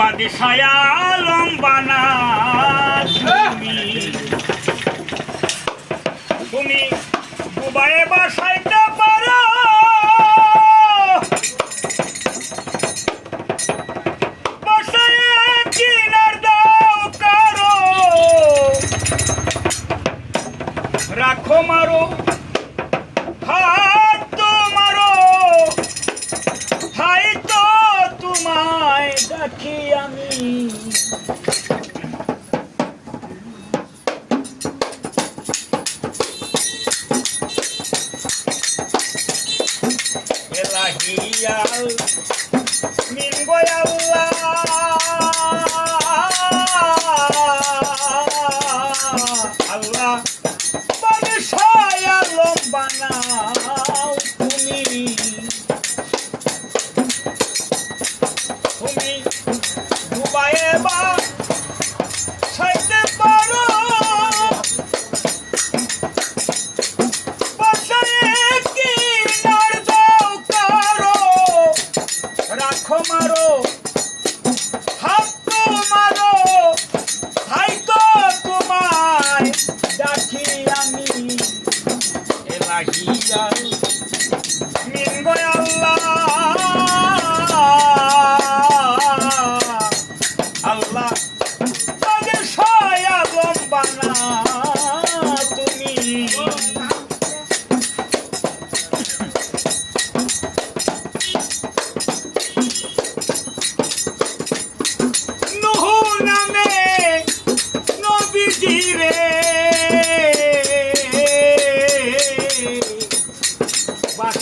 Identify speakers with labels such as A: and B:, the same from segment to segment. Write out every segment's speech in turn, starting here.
A: বাদশায়া আলম বানা তুমি। তুমি দুবাইয়ে বাসায় দয়াল মিঙ্গ আল্লাহ আল্লাহ বানায়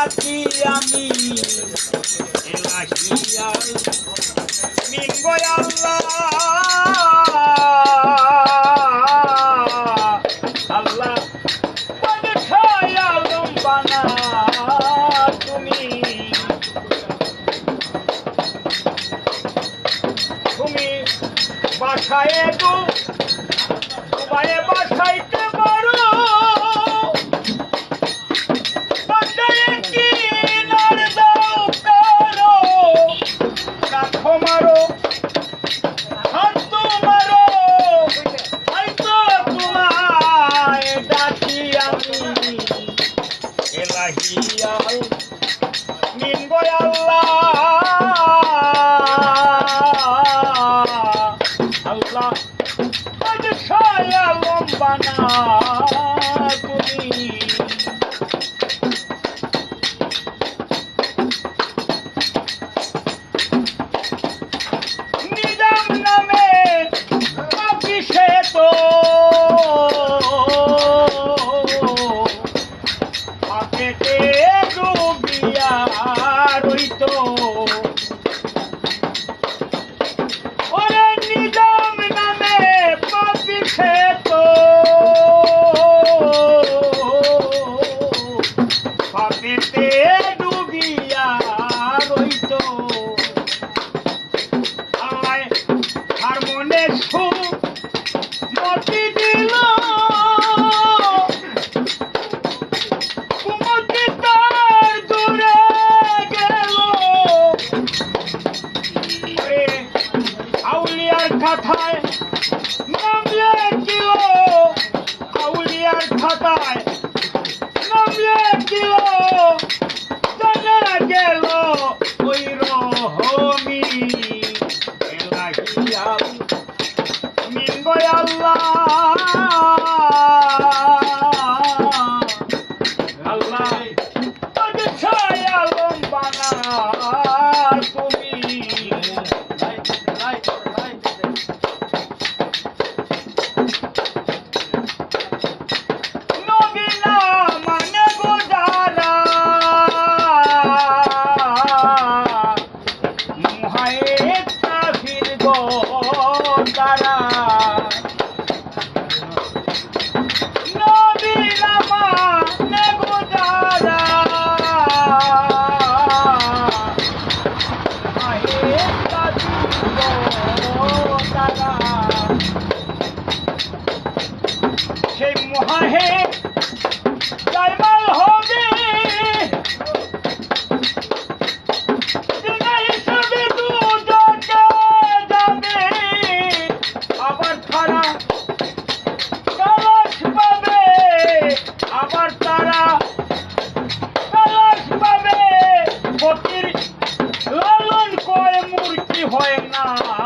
A: আছি আমি মিঙ্গয় আল্লাহ আল্লাহ বানা তুমি তুমি বাসায় তো বাসায় গাথায় 欢迎啊！